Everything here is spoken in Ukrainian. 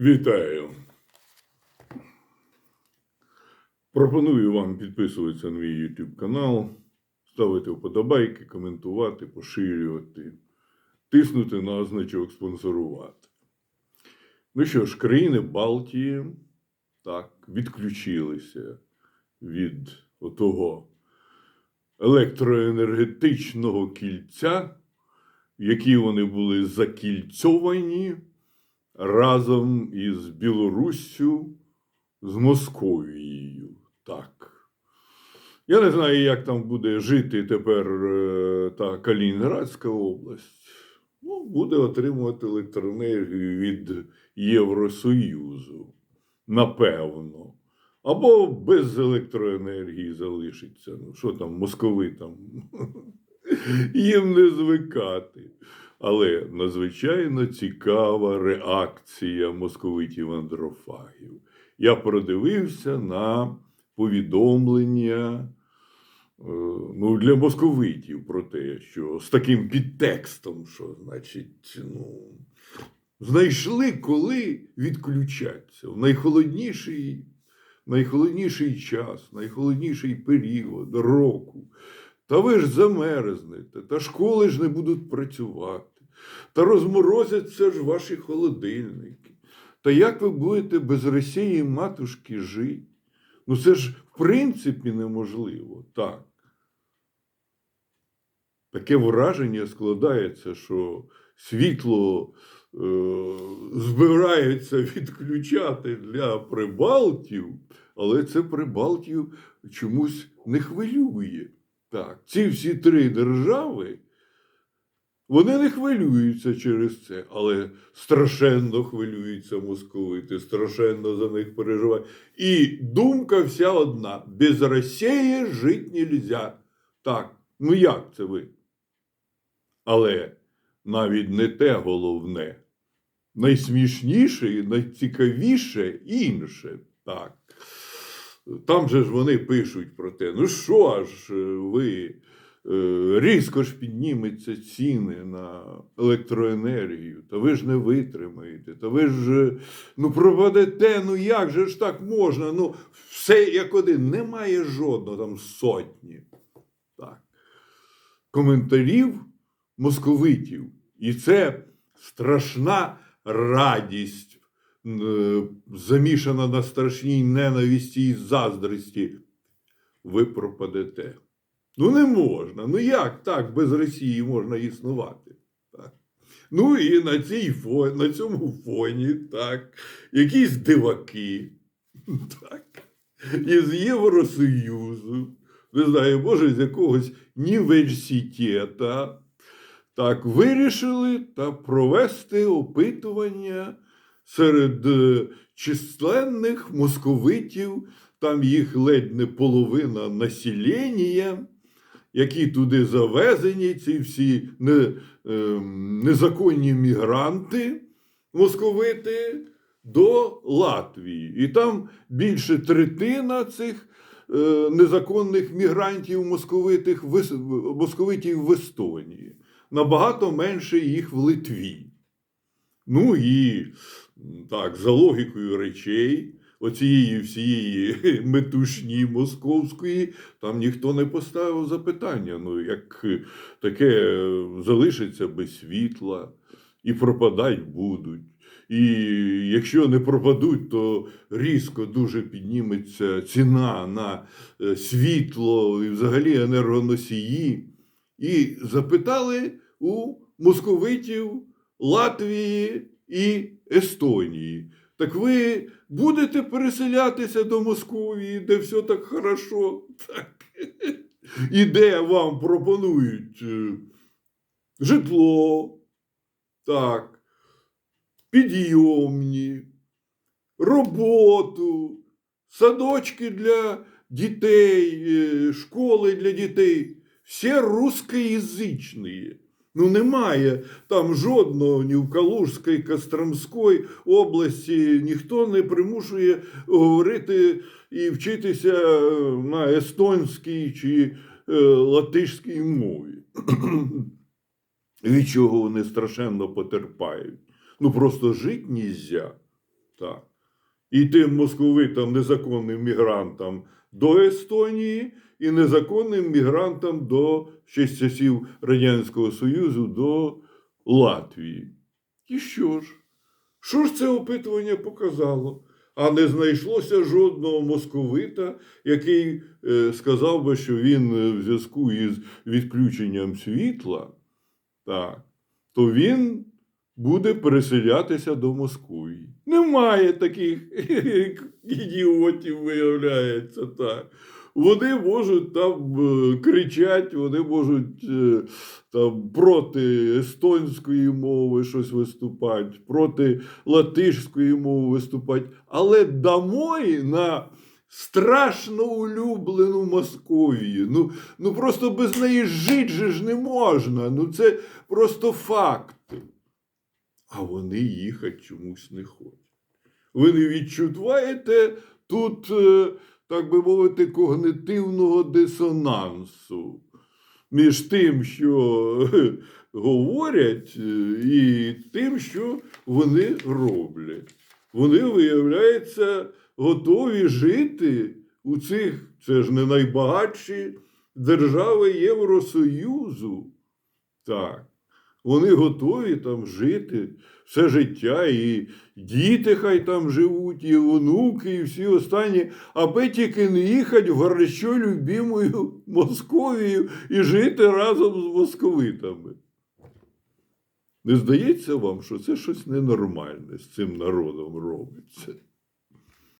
Вітаю. Пропоную вам підписуватися на мій YouTube канал, ставити вподобайки, коментувати, поширювати, тиснути на значок спонсорувати. Ну що ж, країни Балтії так, відключилися від отого електроенергетичного кільця, в якій вони були закільцьовані разом із Білоруссю, з Московією. Так. Я не знаю, як там буде жити тепер е, та Калінінградська область. Ну, буде отримувати електроенергію від Євросоюзу. Напевно. Або без електроенергії залишиться. Ну, що там, московитам? Їм не звикати. Але надзвичайно цікава реакція московитів андрофагів. Я продивився на повідомлення е, ну, для московитів про те, що з таким підтекстом, що, значить, ну, знайшли, коли відключаться в найхолодніший, найхолодніший час, найхолодніший період року. Та ви ж замерзнете, та школи ж не будуть працювати, та розморозяться ж ваші холодильники. Та як ви будете без Росії матушки жити? Ну це ж в принципі неможливо, так. Таке враження складається, що світло е, збираються відключати для прибалтів, але це прибалтів чомусь не хвилює. Так, ці всі три держави, вони не хвилюються через це, але страшенно хвилюються московити, страшенно за них переживають. І думка вся одна: без Росії жити нельзя. Так, ну як це ви? Але навіть не те головне. Найсмішніше і найцікавіше інше. Так. Там же ж вони пишуть про те, ну що ж ви, е, різко ж підніметься ціни на електроенергію, та ви ж не витримаєте, та ви ж е, ну пропадете, ну як же ж так можна? Ну, все як один, немає жодного там сотні. Так. Коментарів московитів. І це страшна радість е, замішана на страшній ненависті і заздрості, ви пропадете. Ну, не можна. Ну як так без Росії можна існувати? Так. Ну і на, цій фоні, на цьому фоні, так, якісь диваки, так, із Євросоюзу, не знаю, може, з якогось університета, так, вирішили та провести опитування серед е, численних московитів, там їх ледь не половина населення, які туди завезені, ці всі не, е, незаконні мігранти, московити, до Латвії. І там більше третина цих е, незаконних мігрантів московитих, московитів в Естонії. Набагато менше їх в Литві. Ну і так, за логікою речей, оцієї всієї метушні московської, там ніхто не поставив запитання. Ну, як таке е, залишиться без світла і пропадать будуть. І якщо не пропадуть, то різко дуже підніметься ціна на е, світло і взагалі енергоносії. І запитали у московитів Латвії і Естонії. Так ви будете переселятися до Московії, де все так хорошо? Так. І де вам пропонують е, житло, так, підйомні, роботу, садочки для дітей, е, школи для дітей. Всі русскоязичні. Ну, немає там жодного ні в Калужській, Костромській області ніхто не примушує говорити і вчитися е, на естонській чи е, латишській мові. Від чого вони страшенно потерпають. Ну просто жити нельзя. Так. І тим московитам, незаконним мігрантам до Естонії, і незаконним мігрантам до ще часів Радянського Союзу до Латвії. І що ж? Що ж це опитування показало? А не знайшлося жодного московита, який е, сказав би, що він е, в зв'язку із відключенням світла, так, то він буде переселятися до Москви. Немає таких ідіотів, виявляється так. Вони можуть там е, кричати, вони можуть е, там проти естонської мови щось виступати, проти латишської мови виступати, але домой на страшно улюблену Московію. Ну, ну просто без неї жити же ж не можна. Ну це просто факти. А вони їхати чомусь не хочуть. Ви не відчуваєте тут, е, так би мовити, когнитивного дисонансу між тим, що е, говорять, е, і тим, що вони роблять. Вони, виявляється, готові жити у цих, це ж не найбагатші держави Євросоюзу. Так. Вони готові там жити все життя, і діти хай там живуть, і онуки, і всі останні, аби тільки не їхати в горячо любимою Московію і жити разом з московитами. Не здається вам, що це щось ненормальне з цим народом робиться?